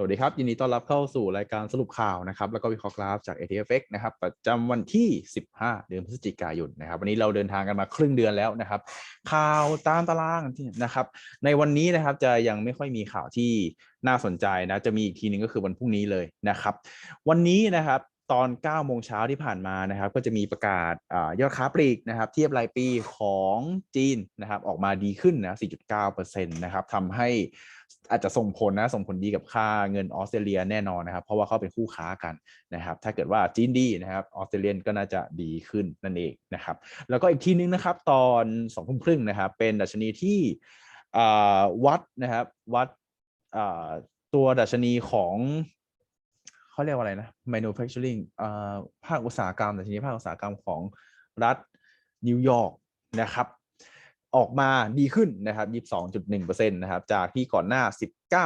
สวัสดีครับ ยินดีต้อนรับเข้าสู่รายการสรุปข่าวนะครับแล้วก็วิเคราะห์กราฟจาก ATFX นะครับประจำวันที่ 15 เดือนพฤศจิกายนนะครับวันนี้เราเดินทางกันมาครึ่งเดือนแล้วนะครับ ข่าวตามตารางนะครับ ในวันนี้นะครับจะยังไม่ค่อยมีข่าวที่น่าสนใจนะจะมีอีกทีนึงก็คือวันพรุ่งนี้เลยนะครับ วันนี้นะครับ ตอน9โมงเช้าที่ผ่านมานะครับ ก็จะมีประกาศอยอดค้าปลีกนะครับ เทียบรายปีของจีนนะครับ ออกมาดีขึ้นนะ 4.9%นะครับทำให้อาจจะส่งผลนะส่งผลดีกับค่าเงินออสเตรเลียแน่นอนนะครับ เพราะว่าเขาเป็นคู่ค้ากันนะครับ ถ้าเกิดว่าจีนดีนะครับออสเตรเลียก็น่าจะดีขึ้นนั่นเองนะครับ แล้วก็อีกทีนึงนะครับ ตอนสองทุ่มครึ่งนะครับ เป็นดัชนีที่วัดนะครับวัดตัวดัชนีของ เขาเรียกว่าอะไรนะ manufacturing ภาคอุตสาหกรรมดัชนีภาคอุตสาหกรรมของรัฐนิวยอร์กนะครับ ออกมาดีขึ้นนะครับ 22.1%นะครับ จากที่ก่อนหน้า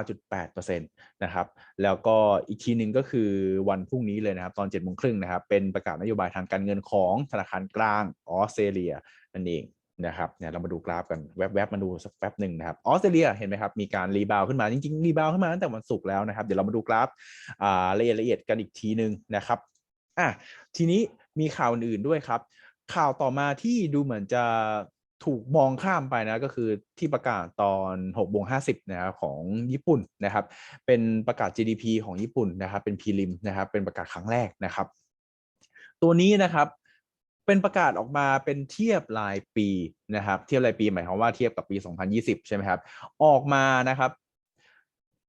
19.8%นะครับ แล้วก็อีกทีหนึ่งก็คือวันพรุ่งนี้เลยนะครับ ตอน7โมงครึ่งนะครับ เป็นประกาศนโยบายทางการเงินของธนาคารกลางออสเตรเลียนั่นเอง นะครับเนี่ยเรามาดูกราฟกันแวบๆมาดูสักแป๊บหนึ่งนะครับออสเตรเลียเห็นไหมครับมีการรีบาวขึ้นมาจริงๆรีบาวขึ้นมาตั้งแต่วันศุกร์แล้วนะครับเดี๋ยวเรามาดูกราฟอ่าละเอียดละเอียดกันอีกทีหนึ่งนะครับอะทีนี้มีข่าวอื่นๆด้วยครับ ข่าวต่อมาที่ดูเหมือนจะถูกมองข้ามไปนะก็คือที่ประกาศตอน6โมง50นะครับของญี่ปุ่นนะครับ เป็นประกาศ GDP ของญี่ปุ่นนะครับ เป็นพีริมนะครับ เป็นประกาศครั้งแรกนะครับ ตัวนี้นะครับ เป็นประกาศออกมาเป็นเทียบรายปีนะครับ เทียบรายปีหมายความว่าเทียบกับปี 2020 ใช่ไหมครับ ออกมานะครับ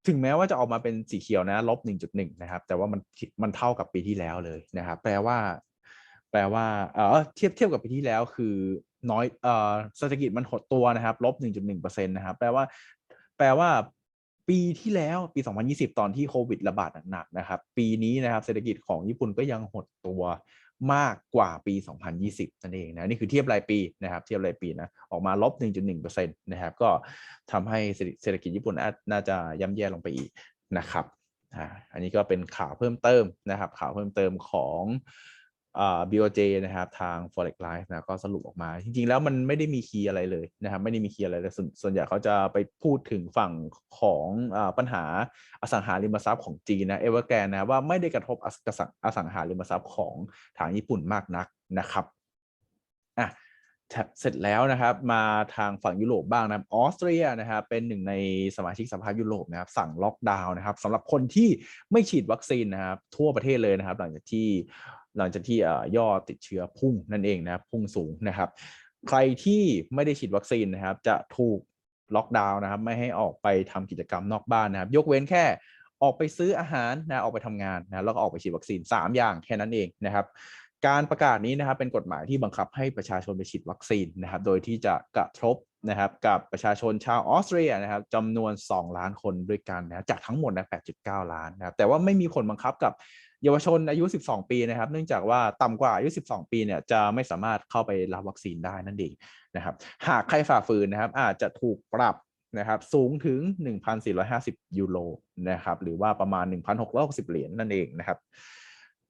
ถึงแม้ว่าจะออกมาเป็นสีเขียวนะลบ 1.1 นะครับ แต่ว่ามันมันเท่ากับปีที่แล้วเลยนะครับ แปลว่า แปลว่าเออเทียบเทียบกับปีที่แล้วคือน้อยเอ่อเศรษฐกิจมันหดตัวนะครับลบ 1.1%นะครับ แปลว่า แปลว่าปีที่แล้วปี 2020 ตอนที่โควิดระบาดหนักๆนะครับ ปีนี้นะครับ เศรษฐกิจของญี่ปุ่นก็ยังหดตัว มากกว่าปี 2020 นั่นเองนะนี่คือเทียบรายปีนะครับเทียบรายปีนะออกมาลบ 1.1%นะครับก็ทำให้เศรษฐกิจญี่ปุ่นน่าจะย่ำแย่ลงไปอีกนะครับอันนี้ก็เป็นข่าวเพิ่มเติมนะครับข่าวเพิ่มเติมของ BOJ นะครับ ทาง Forex Live นะก็สรุปออกมา จริง ๆ แล้วมันไม่ได้มีคีย์อะไรเลยนะครับ ไม่ได้มีคีย์อะไรเลยส่วนใหญ่เขาจะไปพูดถึงฝั่งของอปัญหาอสังหาริมทรัพย์ของจีนนะเอเวอร์แกนนะว่าไม่ได้กระทบอสังหาริมทรัพย์ของทางญี่ปุ่นมากนักนะครับอะเสร็จแล้วนะครับมาทางฝั่งยุโรปบ้างนะออสเตรียนะครับเป็นหนึ่งในสมาชิกสภายุโรปนะครับสั่งล็อกดาวน์นะครับสำหรับคนที่ไม่ฉีดวัคซีนนะครับทั่วประเทศเลยนะครับ หลังจากที่ หลังจากที่ยอดติดเชื้อพุ่งนั่นเองนะครับพุ่งสูงนะครับ ใครที่ไม่ได้ฉีดวัคซีนนะครับ จะถูกล็อกดาวน์นะครับ ไม่ให้ออกไปทำกิจกรรมนอกบ้านนะครับ ยกเว้นแค่ออกไปซื้ออาหารนะออกไปทำงานนะแล้วก็ออกไปฉีดวัคซีน 3 อย่างแค่นั้นเองนะครับการประกาศนี้นะครับเป็นกฎหมายที่บังคับให้ประชาชนไปฉีดวัคซีนนะครับ โดยที่จะกระทบนะครับกับประชาชนชาวออสเตรียนะครับจำนวน 2 ล้านคนด้วยกันนะจากทั้งหมดนะ8.9 ล้านนะครับแต่ว่าไม่มีผลบังคับกับ เยาวชนอายุ 12 ปีนะครับ เนื่องจากว่าต่ำกว่าอายุ 12 ปีเนี่ยจะไม่สามารถเข้าไปรับวัคซีนได้นั่นเองนะครับ หากใครฝ่าฝืนนะครับ อาจจะถูกปรับนะครับสูงถึง 1,450 ยูโรนะครับหรือว่าประมาณ 1,660 เหรียญนั่นเองนะครับ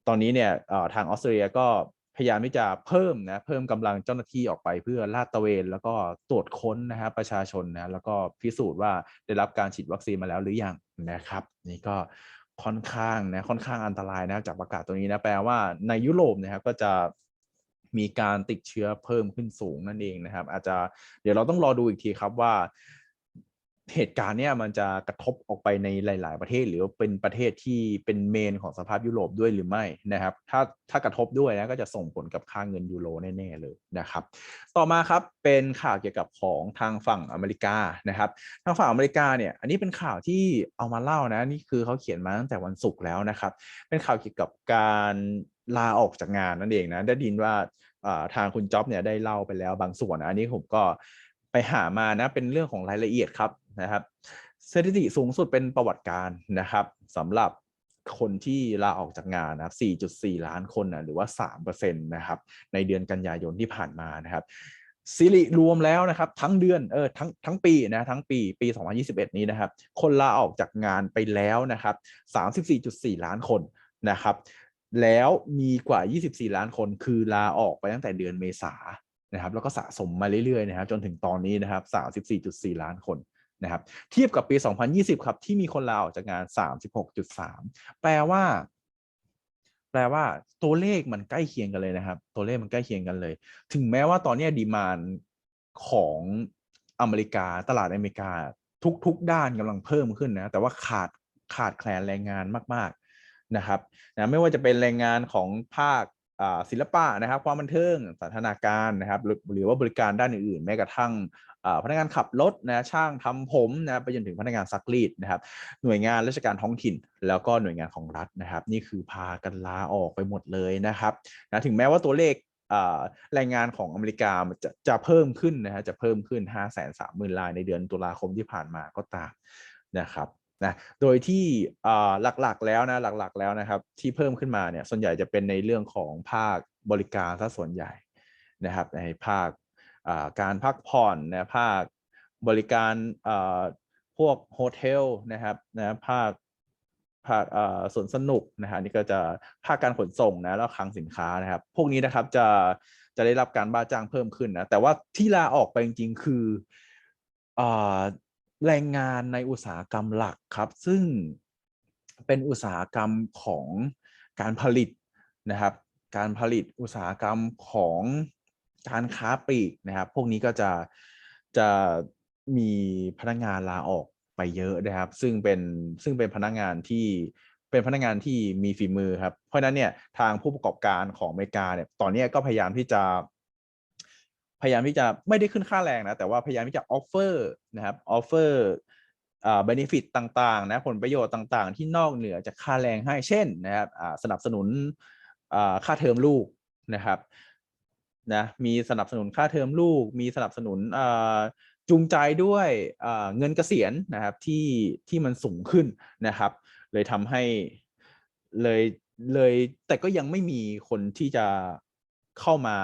ตอนนี้เนี่ยทางออสเตรเลียก็พยายามที่จะเพิ่มนะเพิ่มกำลังเจ้าหน้าที่ออกไปเพื่อลาดตระเวน แล้วก็ตรวจค้นนะครับประชาชนนะแล้วก็พิสูจน์ว่าได้รับการฉีดวัคซีนมาแล้วหรือยังนะครับ นี่ก็ ค่อนข้างนะค่อนข้างอันตรายนะจากประกาศตัวนี้นะแปลว่าในยุโรปนะครับก็จะมีการติดเชื้อเพิ่มขึ้นสูงนั่นเองนะครับ อาจจะเดี๋ยวเราต้องรอดูอีกทีครับว่า เหตุการณ์เนี้ยมันจะกระทบออกไปในหลาย ๆ ประเทศ หรือเป็นประเทศที่เป็นเมนของสภาพยุโรปด้วยหรือไม่นะครับ ถ้าถ้ากระทบด้วยนะก็จะส่งผลกับค่าเงินยูโรแน่ ๆ เลยนะครับ ต่อมาครับเป็นข่าวเกี่ยวกับของทางฝั่งอเมริกานะครับ ทางฝั่งอเมริกาเนี่ยอันนี้เป็นข่าวที่เอามาเล่านะนี่คือเขาเขียนมาตั้งแต่วันศุกร์แล้วนะครับ เป็นข่าวเกี่ยวกับการลาออกจากงานนั่นเองนะได้ดินว่าทางคุณจ็อบเนี่ยได้เล่าไปแล้วบางส่วนนะอันนี้ผมก็ หามานะเป็นเรื่องของรายละเอียดครับนะครับสถิติสูงสุดเป็นประวัติการนะครับสำหรับคนที่ลาออกจากงานนะครับ 4.4 ล้านคนนะหรือว่า 3%นะครับ ในเดือนกันยายนที่ผ่านมานะครับสิริรวมแล้วนะครับ ทั้งเดือนเออทั้งทั้งปีนะทั้งปีปี 2021 นี้นะครับ คนลาออกจากงานไปแล้วนะครับ 34.4 ล้านคนนะครับ แล้วมีกว่า 24 ล้านคนคือลาออกไปตั้งแต่เดือนเมษา นะครับแล้วก็สะสมมาเรื่อยๆนะครับจนถึงตอนนี้นะครับ34.4 ล้านคนนะครับเทียบกับปี 2020 ครับ ที่มีคนลาออกจากงาน 36.3 แปลว่า แปลว่าตัวเลขมันใกล้เคียงกันเลยนะครับ ตัวเลขมันใกล้เคียงกันเลย ถึงแม้ว่าตอนนี้ดีมานของอเมริกาตลาดอเมริกาทุก ๆ ด้านกำลังเพิ่มขึ้นนะ แต่ว่าขาดขาดแคลนแรงงานมาก ๆนะครับนะไม่ว่าจะเป็นแรงงานของภาค ศิลปะนะครับ ความบันเทิงสันทนาการนะครับ หรือว่าบริการด้านอื่นๆ แม้กระทั่งพนักงานขับรถนะช่างทำผมนะไปจนถึงพนักงานซักรีดนะครับ หน่วยงานราชการท้องถิ่น แล้วก็หน่วยงานของรัฐนะครับ นี่คือพากันลาออกไปหมดเลยนะครับนะถึงแม้ว่าตัวเลขแรงงานของอเมริกาจะจะเพิ่มขึ้นนะฮะจะเพิ่มขึ้น 5 3 0 0 0 0 รายในเดือนตุลาคมที่ผ่านมาก็ตามนะครับ นะโดยที่หลักๆแล้วนะหลักๆแล้วนะครับ ที่เพิ่มขึ้นมาเนี่ยส่วนใหญ่จะเป็นในเรื่องของภาคบริการซะส่วนใหญ่นะครับในภาคการพักผ่อนนะภาคบริการพวกโฮเทลนะครับนะภาคภาคสวนสนุกนะฮะนี่ก็จะภาคการขนส่งนะแล้วคลังสินค้านะครับ พวกนี้นะครับจะจะได้รับการบ้าจ้างเพิ่มขึ้นนะแต่ว่าที่ลาออกไปจริงๆคือ แรงงานในอุตสาหกรรมหลักครับ ซึ่งเป็นอุตสาหกรรมของการผลิตนะครับ การผลิตอุตสาหกรรมของการค้าปลีกนะครับ พวกนี้ก็จะจะมีพนักงานลาออกไปเยอะนะครับ ซึ่งเป็นซึ่งเป็นพนักงานที่เป็นพนักงานที่มีฝีมือครับ เพราะนั้นเนี่ยทางผู้ประกอบการของอเมริกาเนี่ยตอนนี้ก็พยายามที่จะ พยายามที่จะไม่ได้ขึ้นค่าแรงนะแต่ว่าพยายามที่จะออฟเฟอร์นะครับออฟเฟอร์อ่าเบนฟิตต่างๆนะผลประโยชน์ต่างๆ ที่นอกเหนือจากค่าแรงให้เช่นนะครับอ่าสนับสนุนอ่าค่าเทอมลูกนะครับนะมีสนับสนุนค่าเทอมลูก มีสนับสนุนอ่าจูงใจด้วยเงินเกษียณนะครับที่ที่มันสูงขึ้นนะครับ เลยทำให้เลยเลยแต่ก็ยังไม่มีคนที่จะเข้ามา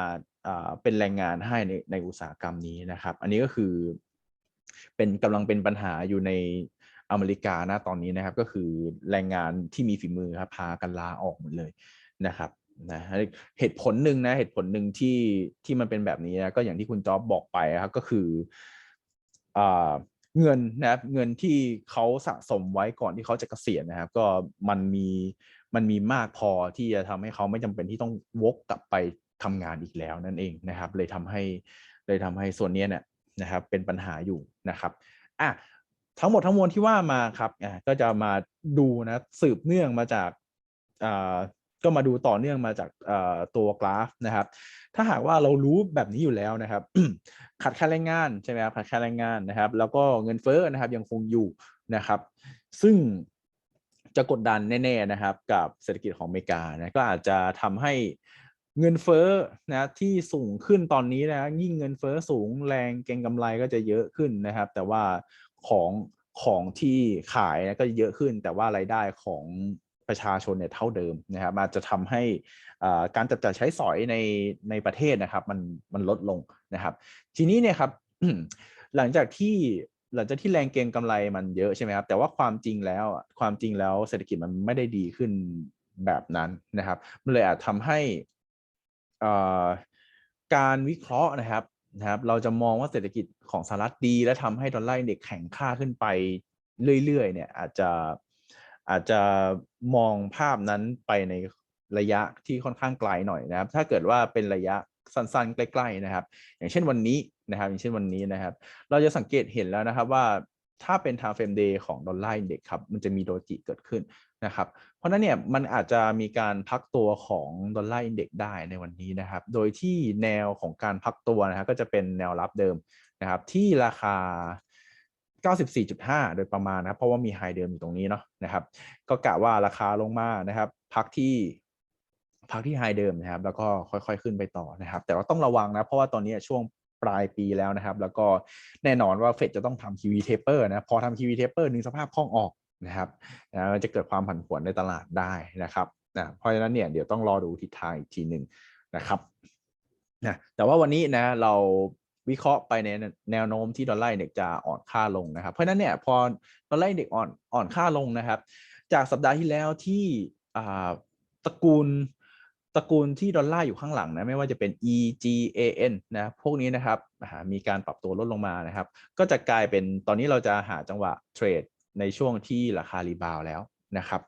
เป็นแรงงานให้ในในอุตสาหกรรมนี้นะครับ อันนี้ก็คือเป็นกำลังเป็นปัญหาอยู่ในอเมริกานะตอนนี้นะครับ ก็คือแรงงานที่มีฝีมือครับพากันลาออกหมดเลยนะครับนะเหตุผลหนึ่งนะเหตุผลหนึ่งที่ที่มันเป็นแบบนี้นะก็อย่างที่คุณจ๊อบบอกไปครับก็คือเงินนะครับเงินที่เขาสะสมไว้ก่อนที่เขาจะเกษียณนะครับ ก็มันมีมันมีมากพอที่จะทำให้เขาไม่จำเป็นที่ต้องวกกลับไป ทำงานอีกแล้วนั่นเองนะครับ เลยทำให้เลยทำให้ส่วนนี้เนี่ยนะครับเป็นปัญหาอยู่นะครับอะทั้งหมดทั้งมวลที่ว่ามาครับอะก็จะมาดูนะสืบเนื่องมาจากอ่าก็มาดูต่อเนื่องมาจากตัวกราฟนะครับ ถ้าหากว่าเรารู้แบบนี้อยู่แล้วนะครับ ขาดแคลนแรงงานใช่ไหมครับขาดแคลนแรงงานนะครับ แล้วก็เงินเฟ้อนะครับยังคงอยู่นะครับ ซึ่งจะกดดันแน่ๆนะครับ กับเศรษฐกิจของอเมริกานะก็อาจจะทำให้ เงินเฟ้อนะที่สูงขึ้นตอนนี้นะยิ่งเงินเฟ้อสูงแรงเก็งกำไรก็จะเยอะขึ้นนะครับ แต่ว่าของของที่ขายนะก็เยอะขึ้น แต่ว่ารายได้ของประชาชนเนี่ยเท่าเดิมนะครับอาจจะทำให้การจับจ่ายใช้สอยในในประเทศนะครับมันมันลดลงนะครับ ทีนี้เนี่ยครับหลังจากที่หลังจากที่แรงเก็งกำไรมันเยอะใช่ไหมครับแต่ว่าความจริงแล้วความจริงแล้วเศรษฐกิจมันไม่ได้ดีขึ้นแบบนั้นนะครับ มันเลยอาจทำให้ การวิเคราะห์นะครับนะครับ เราจะมองว่าเศรษฐกิจของสหรัฐดี และทำให้ดอลลาร์เด็กแข็งค่าขึ้นไปเรื่อยๆเนี่ยอาจจะอาจจะมองภาพนั้นไปในระยะที่ค่อนข้างไกลหน่อยนะครับ ถ้าเกิดว่าเป็นระยะสั้นๆ ใกล้ๆนะครับ อย่างเช่นวันนี้นะครับ อย่างเช่นวันนี้นะครับ เราจะสังเกตเห็นแล้วนะครับว่าถ้าเป็น time frame day ของดอลลาร์อินเด็กครับ มันจะมีโดจิเกิดขึ้น นะครับ เพราะนั้นเนี่ยมันอาจจะมีการพักตัวของดอลลาร์อินเด็กได้ในวันนี้นะครับ โดยที่แนวของการพักตัวนะครับก็จะเป็นแนวรับเดิมนะครับ ที่ราคา 94.5 โดยประมาณนะครับเพราะว่ามีไฮเดิมอยู่ตรงนี้เนาะนะครับ ก็กะว่าราคาลงมานะครับ พักที่พักที่ไฮเดิมนะครับ แล้วก็ค่อยๆขึ้นไปต่อนะครับ แต่ว่าต้องระวังนะเพราะว่าตอนนี้ช่วงปลายปีแล้วนะครับ แล้วก็แน่นอนว่าเฟดจะต้องทำ QE taper นะพอทำ QE taper นึงสภาพคล่องออก นะครับนะมันจะเกิดความผันผวนในตลาดได้นะครับนะเพราะฉะนั้นเนี่ยเดี๋ยวต้องรอดูทิศทางอีกทีหนึ่งนะครับนะแต่ว่าวันนี้นะเราวิเคราะห์ไปในแนวโน้มที่ดอลลาร์เด็กจะอ่อนค่าลงนะครับ เพราะนั้นเนี่ยพอดอลลาร์เด็กอ่อนอ่อนค่าลงนะครับ จากสัปดาห์ที่แล้วที่ตระกูลตระกูลที่ดอลลาร์อยู่ข้างหลังนะไม่ว่าจะเป็น EGAN นะพวกนี้นะครับมีการปรับตัวลดลงมานะครับ ก็จะกลายเป็นตอนนี้เราจะหาจังหวะเทรด ในช่วงที่ราคารีบาวแล้วนะครับ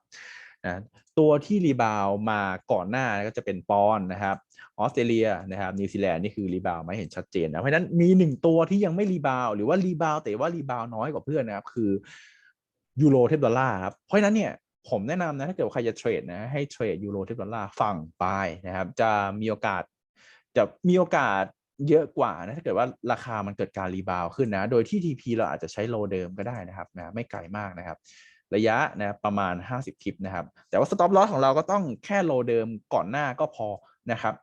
นะตัวที่รีบาวมาก่อนหน้าก็จะเป็นปอนนะครับออสเตรเลียนะครับนิวซีแลนด์นี่คือรีบาวไม่เห็นชัดเจนนะเพราะฉะนั้นมีหนึ่งตัวที่ยังไม่รีบาวหรือว่ารีบาวแต่ว่ารีบาวน้อยกว่าเพื่อนนะครับคือยูโรเทียบดอลลาร์ครับเพราะฉะนั้นเนี่ยผมแนะนำนะถ้าเกิดใครจะเทรดนะให้เทรดยูโรเทียบดอลลาร์ฝั่งปลายนะครับจะมีโอกาสจะมีโอกาส เยอะกว่านะถ้าเกิดว่าราคามันเกิดการรีบาวขึ้นนะ โดยที่ TP เราอาจจะใช้โลเดิมก็ได้นะครับนะไม่ไกลมากนะครับ ระยะนะประมาณ 50 ทิปนะครับ แต่ว่า stop loss ของเราก็ต้องแค่โลเดิมก่อนหน้าก็พอนะครับ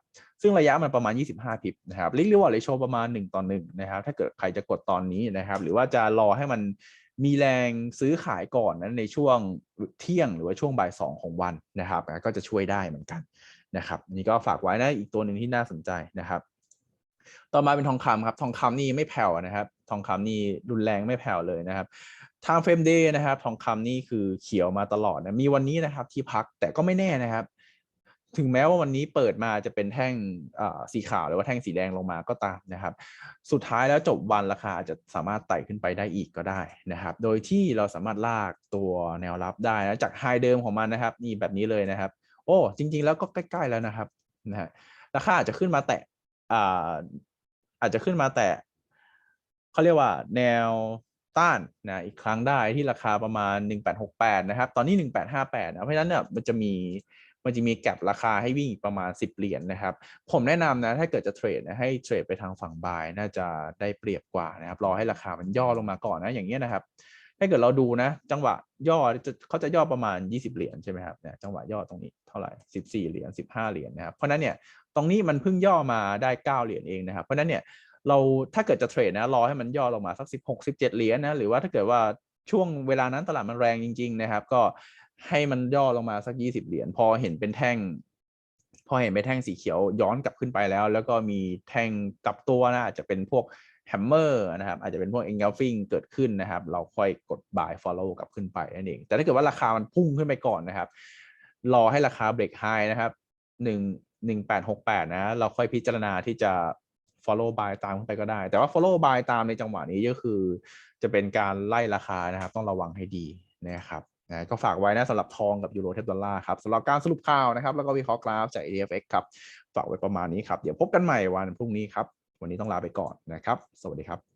ซึ่งระยะมันประมาณ 25 พิบนะครับลิกลิวอร์เรโชประมาณ 1 ต่อ1นะครับ ถ้าเกิดใครจะกดตอนนี้นะครับ หรือว่าจะรอให้มันมีแรงซื้อขายก่อนนั้นในช่วงเที่ยงหรือว่าช่วงบ่ายสองของวันนะครับ ก็จะช่วยได้เหมือนกันนะครับนี่ก็ฝากไว้นะอีกตัวหนึ่งที่น่าสนใจนะครับ ต่อมาเป็นทองคำครับ ทองคำนี่ไม่แผ่วนะครับ ทองคำนี่รุนแรงไม่แผ่วเลยนะครับ ทางเฟมเดย์นะครับ ทองคำนี่คือเขียวมาตลอดนะมีวันนี้นะครับที่พักแต่ก็ไม่แน่นะครับ ถึงแม้ว่าวันนี้เปิดมาจะเป็นแท่งสีขาวหรือว่าแท่งสีแดงลงมาก็ตามนะครับ สุดท้ายแล้วจบวันราคาอาจจะสามารถไต่ขึ้นไปได้อีกก็ได้นะครับ โดยที่เราสามารถลากตัวแนวรับได้นะจากไฮเดิมของมันนะครับนี่แบบนี้เลยนะครับ โอ้จริง ๆ แล้วก็ใกล้ ๆแล้วนะครับนะฮะราคาอาจจะขึ้นมาแตะ อ่าอาจจะขึ้นมาแตะเขาเรียกว่าแนวต้านนะอีกครั้งได้ที่ราคาประมาณ 1868 นะครับ ตอนนี้ 1858 นะ เพราะฉะนั้นเนี่ยมันจะมีมันจะมีแก็บราคาให้วิ่งอีกประมาณ 10 เหรียญนนะครับ ผมแนะนำนะ ถ้าเกิดจะเทรดนะให้เทรดไปทางฝั่งบายน่าจะได้เปรียบกว่านะครับ รอให้ราคามันย่อลงมาก่อนนะ อย่างเงี้ยนะครับ ถ้าเกิดเราดูนะ จังหวะย่อจะเขาจะย่อประมาณ 20 เหรียญใช่ไหมครับเนี่ยจังหวะย่อตรงนี้เท่าไหร่ 14 เหรียญ15 เหรียญนะครับเพราะนั้นเนี่ยตรงนี้มันเพิ่งย่อมาได้ 9 เหรียญเองนะครับเพราะนั้นเนี่ยเราถ้าเกิดจะเทรดนะรอให้มันย่อลงมาสัก 16 17 เหรียญนะหรือว่าถ้าเกิดว่าช่วงเวลานั้นตลาดมันแรงจริง ๆ นะครับ ก็ให้มันย่อลงมาสัก 20 เหรียญพอเห็นเป็นแท่ง พอเห็นเป็นแท่งสีเขียวย้อนกลับขึ้นไปแล้ว แล้วก็มีแท่งกลับตัวนะอาจจะเป็นพวก แฮมเมอร์นะครับอาจจะเป็นพวก engulfing เกิดขึ้นนะครับ เราค่อยกด buy follow กลับขึ้นไปนั่นเอง แต่ถ้าเกิดว่าราคามันพุ่งขึ้นไปก่อนนะครับ รอให้ราคา break high นะครับหนึ่งหนึ่งแปดหกแปดนะเราค่อยพิจารณาที่จะ follow buy ตามขึ้นไปก็ได้ แต่ว่า follow buy ตามในจังหวะนี้ก็คือ จะเป็นการไล่ราคานะครับ ต้องระวังให้ดีนะครับนะก็ฝากไว้นะสำหรับทองกับยูโรเทปดอลลาร์ครับสำหรับการสรุปข่าวนะครับ แล้วก็วิเคราะห์กราฟจาก AFX ครับ ฝากไว้ประมาณนี้ครับ เดี๋ยวพบกันใหม่วันพรุ่งนี้ครับ วันนี้ต้องลาไปก่อนนะครับ สวัสดีครับ